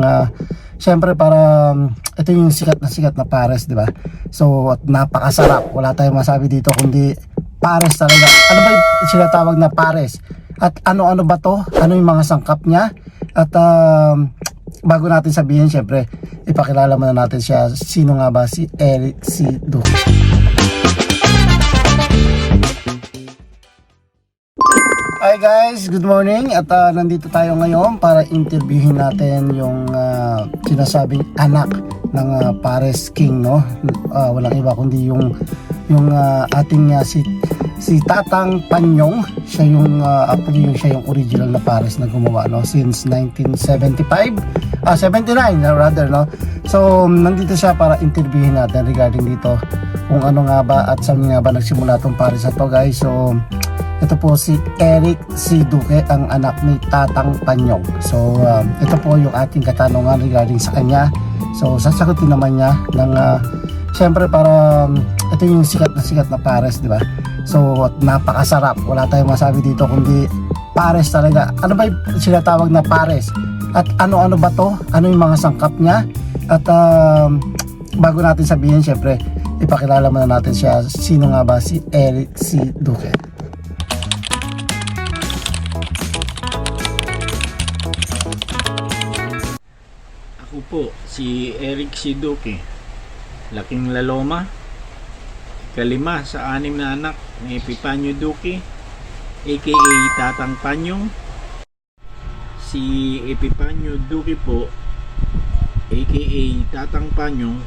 ng ah, Siyempre para ito yung sikat na sikat na pares, di ba? So at napakasarap. Wala tayong masabi dito kundi pares talaga. Ano ba yung sinatawag na pares? At ano-ano ba to? Ano yung mga sangkap niya? At um, bago natin sabihin, syempre, ipakilala muna natin siya. Sino nga ba si Eric C. Duque? Hi guys, good morning at ah, nandito tayo ngayon para interviewin natin yung ah, sinasabing anak ng ah, Pares King no. Ah, walang iba kundi yung yung ah, ating ah, si si Tatang Panyong. Siya yung ah, actually yung siya yung original na Pares na gumawa no since 1975. Ah 79 na rather no. So nandito siya para interviewin natin regarding dito kung ano nga ba at saan nga ba nagsimula tong Pares na guys. So ito po si Eric C. Duque, ang anak ni Tatang Panyong. So, um, ito po yung ating katanungan regarding sa kanya. So, sasagutin naman niya ng, uh, syempre para, um, ito yung sikat na sikat na pares, di ba? So, napakasarap. Wala tayong masabi dito kundi pares talaga. Ano ba yung sinatawag na pares? At ano-ano ba to? Ano yung mga sangkap niya? At um, bago natin sabihin, syempre, ipakilala muna natin siya. Sino nga ba si Eric C. Duque? Po, si Eric Siduki. Laking laloma. Kalima sa anim na anak ni Epipanyo Duki, aka Tatang Panyong. Si Epipanyo Duki po, aka Tatang Panyong,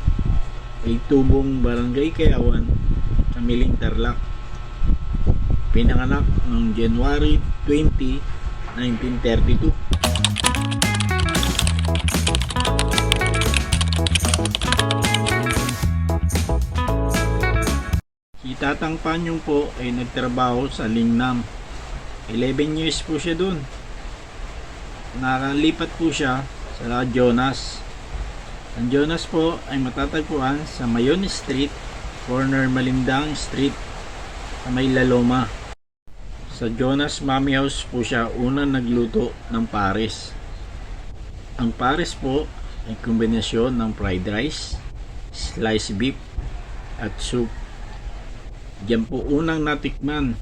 ay tubong barangay Kayawan sa Miling Tarlac. Pinanganak noong January 20, 1932. Si Tatang Panyong po ay nagtrabaho sa Lingnam. 11 years po siya doon. Nakalipat po siya sa Jonas. Ang Jonas po ay matatagpuan sa Mayon Street, corner Malindang Street, sa may Laloma. Sa Jonas Mommy House po siya unang nagluto ng pares. Ang pares po ay kombinasyon ng fried rice, sliced beef, at soup. Diyan po unang natikman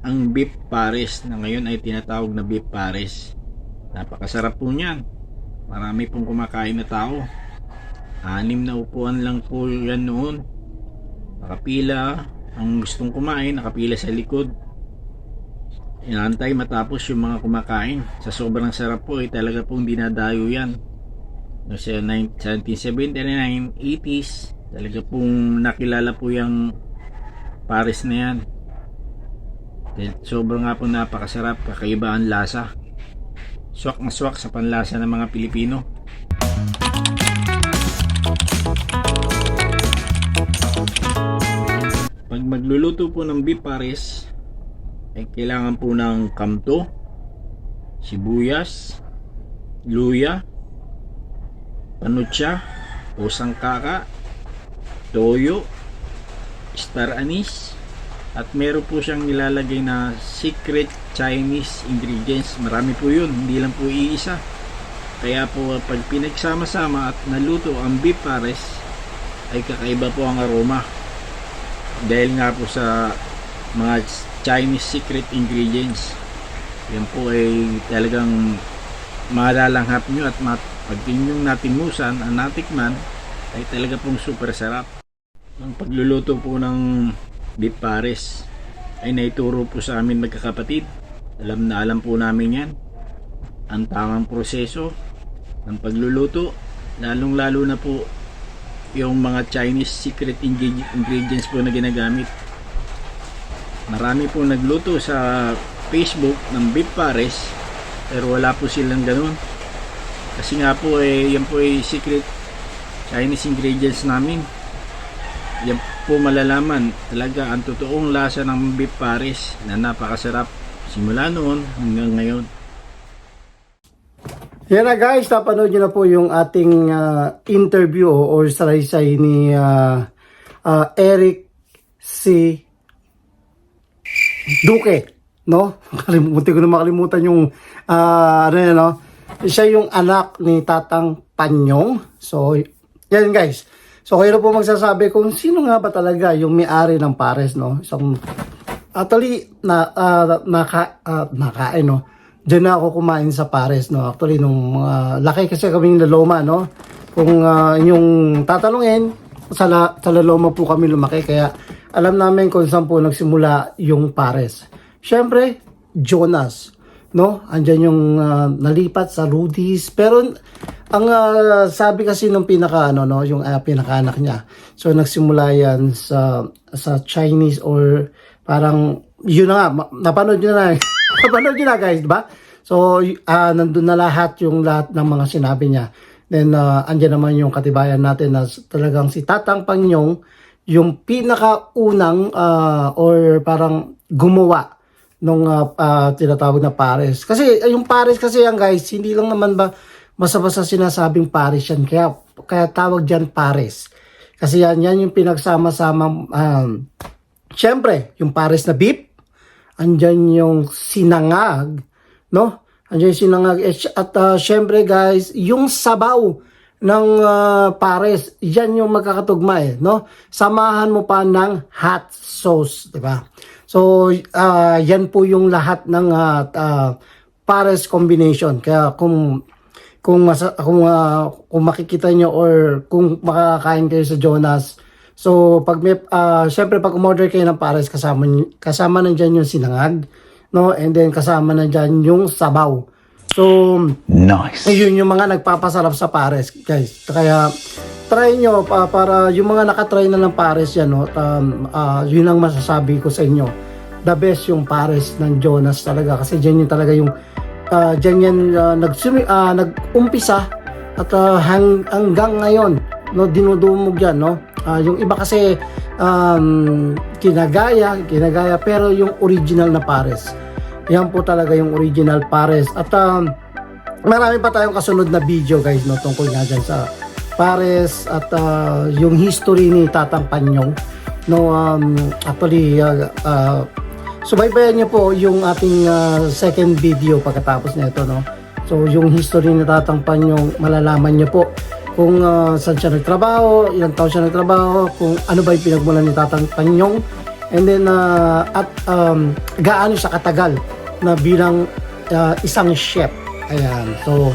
ang beef pares na ngayon ay tinatawag na beef pares. Napakasarap po niyan. Marami pong kumakain na tao. Anim na upuan lang po yan noon. Nakapila. Ang gustong kumain, nakapila sa likod. Inaantay matapos yung mga kumakain. Sa sobrang sarap po ay talaga pong dinadayo yan. No, sa 1979, 80s, talaga pong nakilala po yung Paris na yan. Dahil sobrang nga po napakasarap, kakaiba ang lasa. Swak na swak sa panlasa ng mga Pilipino. Pag magluluto po ng beef pares, ay kailangan po ng kamto, sibuyas, luya, panutsa, o sangkaka, toyo, star anise. At meron po siyang nilalagay na secret Chinese ingredients. Marami po yun, hindi lang po iisa. Kaya po pag pinagsama-sama at naluto ang beef pares ay kakaiba po ang aroma. Dahil nga po sa mga Chinese secret ingredients yan po ay talagang malalanghap nyo at pag inyong natingusan ang natikman ay talaga pong super sarap ang pagluluto po ng beef pares ay naituro po sa amin magkakapatid. Alam na alam po namin yan. Ang tamang proseso ng pagluluto, lalong lalo na po yung mga Chinese secret ingre- ingredients po na ginagamit. Marami po nagluto sa Facebook ng beef pares pero wala po silang ganun. Kasi nga po eh, yan po ay secret Chinese ingredients namin yan po malalaman talaga ang totoong lasa ng beef pares na napakasarap simula noon hanggang ngayon. Yan na guys, napanood nyo na po yung ating ah, interview or salaysay ni ah, ah, Eric C. Duque. No? Kalimutan ko na makalimutan yung ah, ano yan, no? Siya yung anak ni Tatang Panyong. So, yan guys. So, kayo na po magsasabi kung sino nga ba talaga yung may-ari ng pares, no? Isang, actually, na, ah, naka, ah, nakain, no? Diyan na ako kumain sa pares, no? Actually, nung mga laki kasi kaming laloma, no? Kung ah, yung tatanungin, sa, la, sa laloma po kami lumaki, kaya alam namin kung saan po nagsimula yung pares. Siyempre, Jonas, no? Andyan yung ah, nalipat sa Rudy's, pero ang ah, sabi kasi ng pinaka ano no, yung uh, pinakaanak niya. So nagsimula yan sa sa Chinese or parang yun na nga, napanood niyo na. napanood niyo na guys, di ba? So ah nandun na lahat yung lahat ng mga sinabi niya. Then uh, andyan naman yung katibayan natin na talagang si Tatang Panyong yung pinakaunang ah, or parang gumawa nung ah, ah, tinatawag na pares. Kasi eh, yung pares kasi yan guys, hindi lang naman ba basta-basta sinasabing pares yan. Kaya, kaya tawag dyan pares. Kasi yan, yan yung pinagsama-sama. Um, Siyempre, yung pares na beef, andyan yung sinangag, no? Andyan yung sinangag. Eh, At uh, syempre guys, yung sabaw ng ah, pares, yan yung magkakatugma eh, no? Samahan mo pa ng hot sauce, di ba? So, ah, yan po yung lahat ng ah, ah, pares combination. Kaya kung kung masa, kung ah, kung makikita nyo or kung makakain kayo sa Jonas. So pag may ah, syempre pag umorder kayo ng pares kasama kasama nandiyan yung sinangag no? And then kasama nandiyan yung sabaw. So Nice. yun yung mga nagpapasarap sa pares guys. Kaya try nyo pa, para yung mga nakatry na ng pares yan no? Um, ah, yun ang masasabi ko sa inyo. The best yung pares ng Jonas talaga kasi dyan yung talaga yung ah, dyan yan ah, nagsumi, ah, nag-umpisa at ah, hang, hanggang ngayon no dinudumog yan no? Ah, yung iba kasi um, kinagaya kinagaya pero yung original na pares. Yan po talaga yung original pares. At um, marami pa tayong kasunod na video guys no tungkol nga dyan sa pares at ah, yung history ni Tatang Panyong. No um, actually uh, uh, subaybayan niyo po yung ating ah, second video pagkatapos nito no? So yung history ni Tatang Panyong malalaman niyo po kung ah, saan siya nagtrabaho ilang taon siya nagtrabaho kung ano ba yung pinagmulan ni Tatang Panyong. And then ah, at um, gaano siya katagal na bilang ah, isang chef. Ayan. So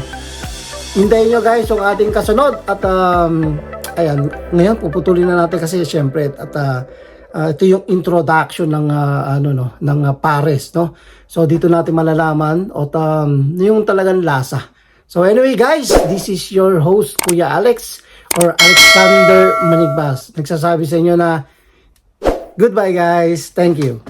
Hintayin nyo guys yung ating kasunod at um, ayan, ngayon puputulin na natin kasi syempre at uh, uh, ito yung introduction ng uh, ano no ng uh, pares no. So dito natin malalaman at um, yung talagang lasa. So anyway guys, this is your host Kuya Alex or Alexander Manigbas. Nagsasabi sa inyo na goodbye guys. Thank you.